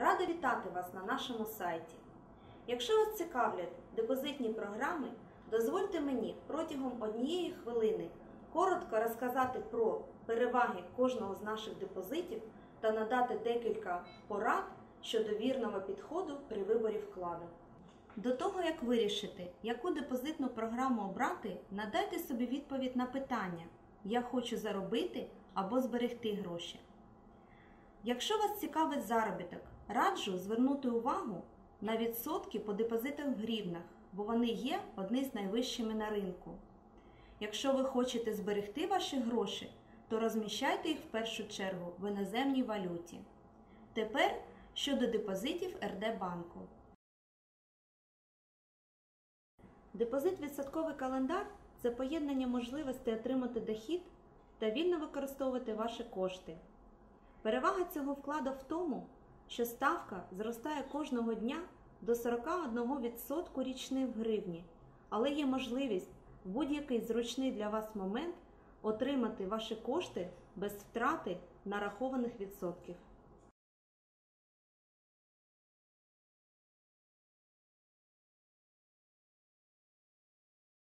Рада вітати вас на нашому сайті. Якщо вас цікавлять депозитні програми, дозвольте мені протягом однієї хвилини коротко розказати про переваги кожного з наших депозитів та надати декілька порад щодо вірного підходу при виборі вкладу. До того, як вирішити, яку депозитну програму обрати, надайте собі відповідь на питання: Я хочу заробити або зберегти гроші. Якщо вас цікавить заробіток, раджу звернути увагу на відсотки по депозитах в гривнах, бо вони є одні з найвищими на ринку. Якщо ви хочете зберегти ваші гроші, то розміщайте їх в першу чергу в іноземній валюті. Тепер щодо депозитів РД банку. Депозит відсотковий календар це поєднання можливостей отримати дохід та вільно використовувати ваші кошти. Перевага цього вкладу в тому, що ставка зростає кожного дня до 41% річних в гривні, але є можливість в будь-який зручний для вас момент отримати ваші кошти без втрати нарахованих відсотків.